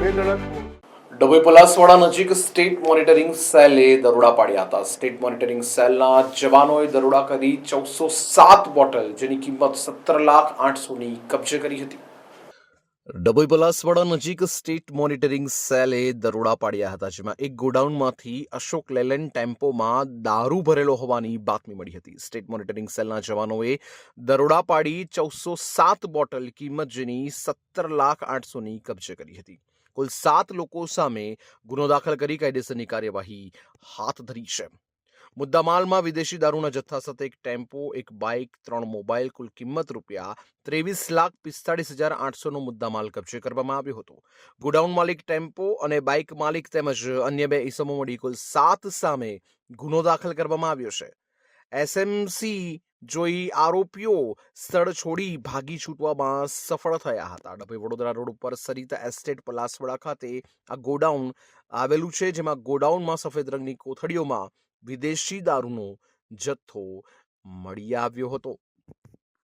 Vedalathpur. Dabhoi Palaswada નજીક state monitoring સેલે દરોડા પાડ્યા હતા સ્ટેટ મોનિટરિંગ સેલના જવાનોએ દરોડા કરી ચૌદસો સાત બોટલ, જેની કિંમત સત્તર લાખ આઠસોની કબજે કરી હતી ડભોઈ પલાસવાડા નજીક સ્ટેટ મોનિટરિંગ સેલે દરોડા પાડ્યા હતા, જેમાં એક ગોડાઉનમાંથી અશોક લેલેન્ડ ટેમ્પોમાં દારૂ ભરેલો હોવાની બાતમી મળી હતી. સ્ટેટ મોનિટરિંગ સેલના જવાનોએ દરોડા પાડી ચૌદસો સાત બોટલ કિંમત જેની સત્તર લાખ આઠસોની કબજે કરી હતી. કુલ સાત લોકો સામે ગુનો દાખલ કરી કાયદેસરની કાર્યવાહી હાથ ધરી છે. મુદ્દામાલમાં વિદેશી દારૂના જથ્થા સાથે એક ટેમ્પો, એક બાઇક, ત્રણ મોબાઈલ કુલ કિંમત રૂપિયા ત્રેવીસ લાખ પિસ્તાળીસ હજાર આઠસોનો મુદ્દામાલ કબજે કરવામાં આવ્યો હતો. ગોડાઉન માલિક ટેમ્પો અને બાઇક માલિક તેમજ અન્ય બે ઇસમો મળી કુલ સાત સામે ગુનો દાખલ કરવામાં આવ્યો છે. એસએમસી જોઈ આરોપીઓ સ્થળ છોડી ભાગી છૂટવામાં સફળ થયા હતા. ડભોઈ વડોદરા રોડ ઉપર સરિતા એસ્ટેટ પલાસવાડા ખાતે આ ગોડાઉન આવેલું છે, જેમાં ગોડાઉનમાં સફેદ રંગની કોથળીઓમાં વિદેશી દારૂનો જથ્થો મળી આવ્યો હતો.